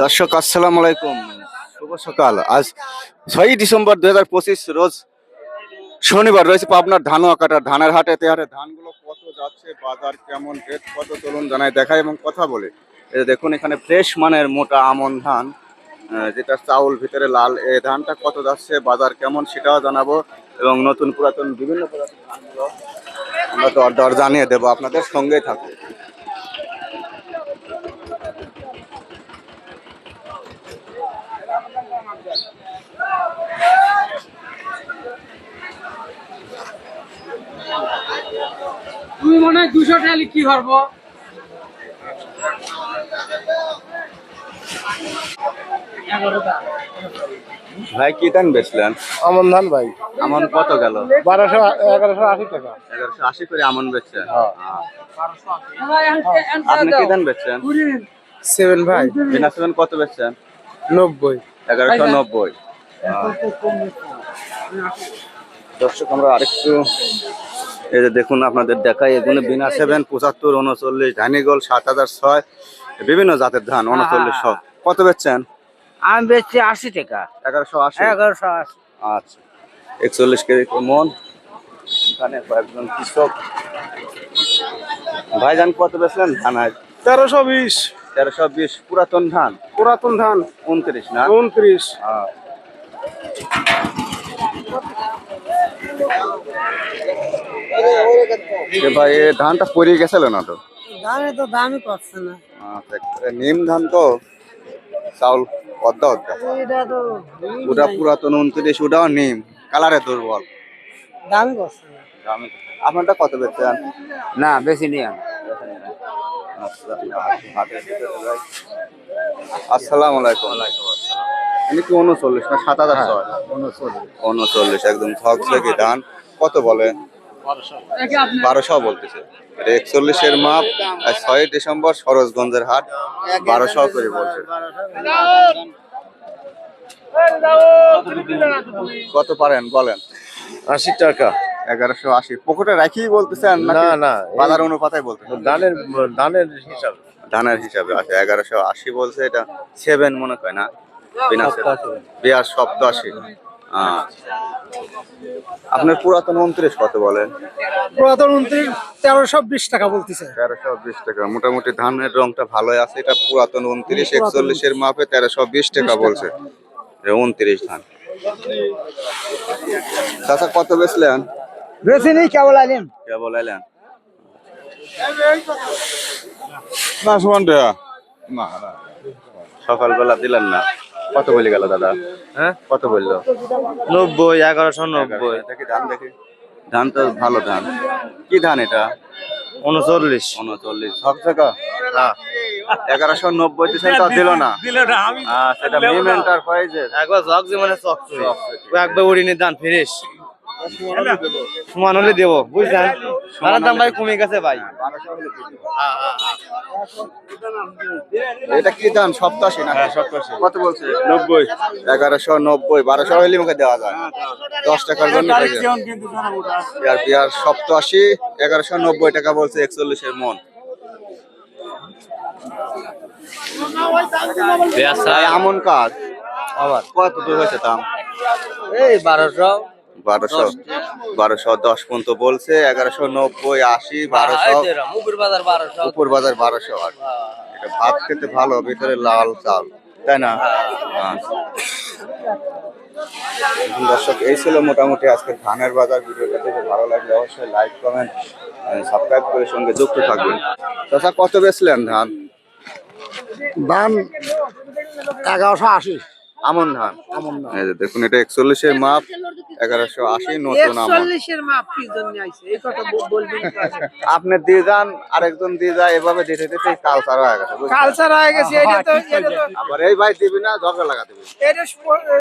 দর্শক, আসসালামু আলাইকুম। শুভ সকাল। আজ ছয়ই ডিসেম্বর দুই হাজার পঁচিশ রোজ শনিবার রয়েছে পাবনার ধান কাটা ধানের হাটে। তেহারে ধানগুলো কত যাচ্ছে, বাজার কেমন, রেট কত চলুন জানায় দেখায় এবং কথা বলে। দেখুন, এখানে ফ্রেশ মানের মোটা আমন ধান যেটা চাউল ভিতরে লাল, এই ধানটা কত যাচ্ছে, বাজার কেমন সেটাও জানাব এবং নতুন পুরাতন বিভিন্ন পুরাতন ধানগুলো আমরা দর দর জানিয়ে দেবো, আপনাদের সঙ্গেই থাকুন হয় দুশো টাকা কি করব ভাই কি ধান বেচলেন? আমন ধান ভাই। আমন কত গেল? বারোশো এগারোশো আশি টাকা। এগারোশো আশি করে আমন বেচছেন? হ্যাঁ। আপনি কি ধান বেচছেন? সেভেন ভাই। বিনা সেভেন কত বেচছেন? নব্বই। এগারোশো নব্বই। দর্শক আমরা আরেকটু এই যে দেখুন আপনাদের দেখাই এগুলো বিনা সেভেন পঁচাত্তর উনচল্লিশ ধানিগোল সাত হাজার ছয় বিভিন্ন জাতের ধান উনচল্লিশ সব কত বেচছেন? আমি বেচছি আশি টাকা। এগারোশো আশি? এগারোশো আশি। আচ্ছা। একচল্লিশ কেজি মন এখানে কয়েকজন কৃষক। ভাইজান কত বেচলেন ধান আজ? তেরোশো বিশ। তেরোশো বিশ পুরাতন ধান? পুরাতন ধান। উনত্রিশ না? উনত্রিশ। হ্যাঁ। ভাই ধানটা পরিয়ে গেছিল না তো? দামে তো দামই পাচ্ছে না। আচ্ছা, নিম ধান তো চাউল অর্ধা অর্ধা ওটা পুরাতন উনত্রিশ ওটাও নিম। কালারে দুর্বল। দামই পাচ্ছে না। আপনারটা কত বেচছেন? না বেশি নেই আচ্ছা, আসসালামু আলাইকুম। এমনি কি উনচল্লিশ না সাত হাজার ছয়? উনচল্লিশ একদম ঝকঝকে ধান কত বলে? বারোশো। বলতেছে। এটা একচল্লিশের মাপ আর ছয় ডিসেম্বর সরোজগঞ্জের হাট বারোশো করে বলছে। কত পারেন বলেন? আশি টাকা। এগারোশো আশি। পকেটে রাখিই বলতেছেন না নাকি না বাজার অনুপাতে বলতেছেন? ধানের ধানের হিসাব। ধানের হিসাবে আছে এগারোশো আশি বলছে এটা। সেভেন মনে হয় না? বিনা বিয়ার সপ্তাশি আপনার পুরাতন উনত্রিশ কত বলেন? পুরাতন উনত্রিশ তেরোশো বিশ টাকা বলতেছে। তেরোশো বিশ টাকা। মোটামুটি ধানের রংটা ভালোই আছে। এটা পুরাতন উনত্রিশ একচল্লিশের মাপে তেরোশো বিশ টাকা বলছে। উনত্রিশ ধান। চাচা কত বেচলেন? বেশি নেই কেবল আলিম কে বলাইলেন না সমান না সকালবেলা দিলেন না। কত বলে গেল দাদা? হ্যাঁ? কত বলল? নব্বই এগারোশো নব্বই। দেখি ধান দেখি। ধান তো ভালো ধান। কি ধান এটা? উনচল্লিশ। উনচল্লিশ। সব থেকে এগারোশো নব্বই তা দিল না। আহ, সেটা মিম এন্টারপ্রাইজের একবার জগ মানে চক একবার উড়িনি ফিরিস। সমান হলে দেবো বুঝলেন ধানের দাম ভাই কমে গেছে ভাই। এটা কি ধান সপ্তাশি না? সপ্তাশি। কত বলছে? নব্বই। এগারোশো নব্বই বারোশো হইলে মুখে দেওয়া যায়। দশ টাকার জন্য বিয়ার সপ্তাশি এগারোশো নব্বই টাকা বলছে একচল্লিশের মন। ভাই, আমন কাজ। আবার। কত দূর হয়েছে দাম? এই বারোশো। বারোশো বারোশো দশ পর্যন্ত বলছে এগারোশো নব্বই আশি বারোশো। বাজার বারোশো। উপর বাজার বারোশো আর এটা ভাত খেতে ভালো ভিতরে লাল চাল তাই না। দর্শক এই ছিল মোটামুটি আজকে ধানের বাজার। ভিডিওটা দেখে ভালো লাগলে অবশ্যই লাইক কমেন্ট সাবস্ক্রাইব করে সঙ্গে যুক্ত থাকবেন। চাচা কত বেচলেন ধান? দাম এগারোশো আশি। আমন ধান এই যে দেখুন এটা একচল্লিশের মাপ এগারোশো আশি নতুন আমন। একচল্লিশের মাপ কি জন্য আইছে? এই কথা বলবেন। আপনি দিয়ে যান আরেকজন দিয়ে যায় এভাবে দিতে দিতে কালচার হয়ে গেছে কালচার হয়ে গেছে এটা তো আবার এই ভাই দিবি না ঝগড়া লাগা দিবি। এটা